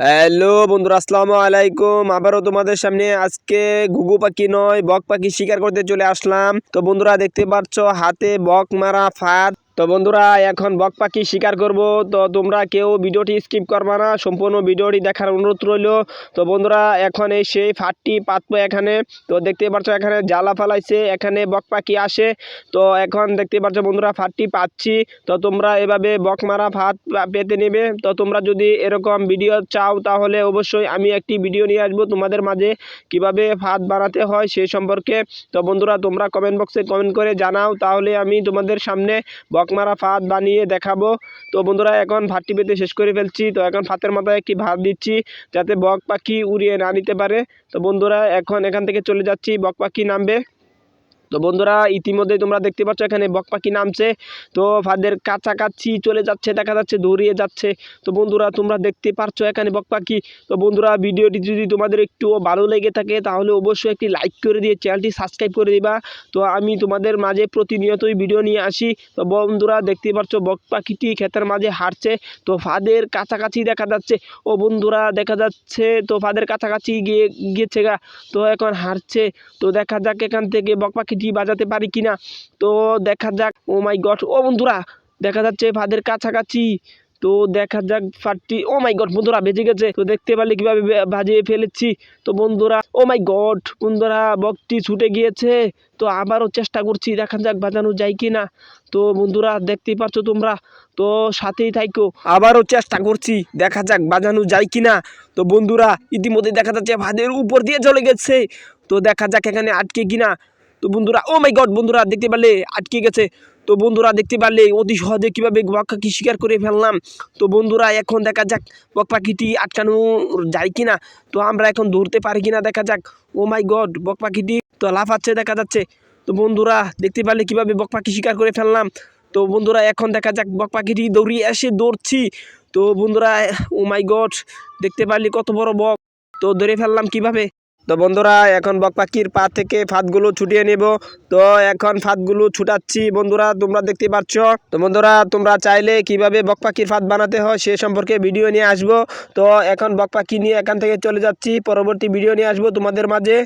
Hello বন্ধুরা, আসসালামু আলাইকুম। আবারও তোমাদের সামনে আজকে ঘুঘু পাখি নয়, বক পাখি শিকার করতে চলে আসলাম। তো বন্ধুরা, দেখতে পাচ্ছ, হাতে বক মারা ফাঁদ। তো বন্ধুরা, এখন বক পাখি শিকার করব। তো তোমরা কেউ ভিডিওটি স্কিপ করবা না, সম্পূর্ণ ভিডিওটি দেখার অনুরোধ রইল। তো বন্ধুরা, এখন এই সেই ফাটটি পাতবো এখানে। তো দেখতে পাচ্ছ এখানে জ্বালা ফালাইছে, এখানে বক পাখি আসে। তো এখন দেখতে পাচ্ছ বন্ধুরা ফাটটি পাচ্ছি। তো তোমরা এভাবে বক মারা পা- পেতে নেবে। তো তোমরা যদি এরকম ভিডিও চাও, তাহলে অবশ্যই আমি একটি ভিডিও নিয়ে আসব তোমাদের মাঝে। কীভাবে ফাঁদ বানাতে হয় সে সম্পর্কে। তো বন্ধুরা, তোমরা কমেন্ট বক্সে কমেন্ট করে জানাও। তাহলে আমি তোমাদের সামনে বকমারা ফাঁদ বানিয়ে দেখাবো। তো বন্ধুরা, এখন ভাতটি পেতে শেষ করে ফেলছি। তো এখন ভাতের মাথায় একটি ভাত দিচ্ছি, যাতে বক পাখি উড়িয়ে না নিতে পারে। তো বন্ধুরা, এখন এখান থেকে চলে যাচ্ছি। বক পাখি নামবে। তো বন্ধুরা ইতিমধ্যে তোমরা দেখতে পাচ্ছ এখানে বক পাখি নামছে। তো ফাদের কাছাকাছি চলে যাচ্ছে, দেখা যাচ্ছে দৌড়িয়ে যাচ্ছে। তো বন্ধুরা, তোমরা দেখতে পারছ এখানে বক পাখি তো বন্ধুরা, ভিডিওটি যদি তোমাদের একটু ভালো লেগে থাকে, তাহলে অবশ্যই একটি লাইক করে দিয়ে চ্যানেলটি সাবস্ক্রাইব করে দিবা। তো আমি তোমাদের মাঝে প্রতিনিয়তই ভিডিও নিয়ে আসি। তো বন্ধুরা, দেখতে পাচ্ছ বক পাখিটি ক্ষেতের মাঝে হাঁটছে তো ফাদের কাছাকাছি দেখা যাচ্ছে। ও বন্ধুরা, দেখা যাচ্ছে, তো ফাদের কাছাকাছি গিয়ে, গিয়েছে গা। তো এখন হাঁটছে তো দেখা যাক এখান থেকে বক পাখিটি বাজাতে পারি কিনা? তো দেখা যাক, ও মাই গড, ও বন্ধুরা, দেখা যাচ্ছে ফাদের কাছাকাছি। তো দেখা যাক ফাটটি ও মাই গড, বন্ধুরা বেজে গেছে। তো দেখতে পারলে কীভাবে বাজিয়ে ফেলেছি। তো বন্ধুরা, ও মাই গড, বন্ধুরা বকটি ছুটে গিয়েছে। তো আবারও চেষ্টা করছি, দেখা যাক বাজানো যায় কিনা। তো বন্ধুরা, দেখতেই পাচ্ছ তোমরা? তো সাথেই থাইকো। আবারও চেষ্টা করছি, দেখা যাক বাজানো যায় কিনা। তো বন্ধুরা, ইতিমধ্যে দেখা যাচ্ছে ভাদের উপর দিয়ে চলে গেছে। তো দেখা যাক এখানে আটকে কিনা। তো বন্ধুরা ও মাই গড বন্ধুরা, দেখতে পারলে আটকে গেছে। তো বন্ধুরা, দেখতে পারলে অতি সহজে কীভাবে বক পাখি শিকার করে ফেললাম। তো বন্ধুরা, এখন দেখা যাক বক পাখিটি আটকানো যায় কিনা। তো আমরা এখন ধরতে পারি কিনা, দেখা যাক। ও মাই গড বক পাখিটি তো লাফাচ্ছে, দেখা যাচ্ছে। তো বন্ধুরা, দেখতে পারলে কীভাবে বক পাখি শিকার করে ফেললাম। তো বন্ধুরা, এখন দেখা যাক বক পাখিটি দৌড়িয়ে এসে দৌড়ছি। তো বন্ধুরা ও মাই গড দেখতে পারলি কত বড় বক। তো ধরে ফেললাম কীভাবে? তো বন্ধুরা, এখন বক পাখির পা থেকে ফাঁদগুলো ছুটিয়ে নেব। তো এখন ফাঁদগুলো ছুটাচ্ছি বন্ধুরা, তোমরা দেখতে পাচ্ছ। তো বন্ধুরা, তোমরা চাইলে কীভাবে বক পাখির ফাঁদ বানাতে হয় সে সম্পর্কে ভিডিও নিয়ে আসব। তো এখন বক পাখি নিয়ে এখান থেকে চলে যাচ্ছি। পরবর্তী ভিডিও নিয়ে আসব তোমাদের মাঝে।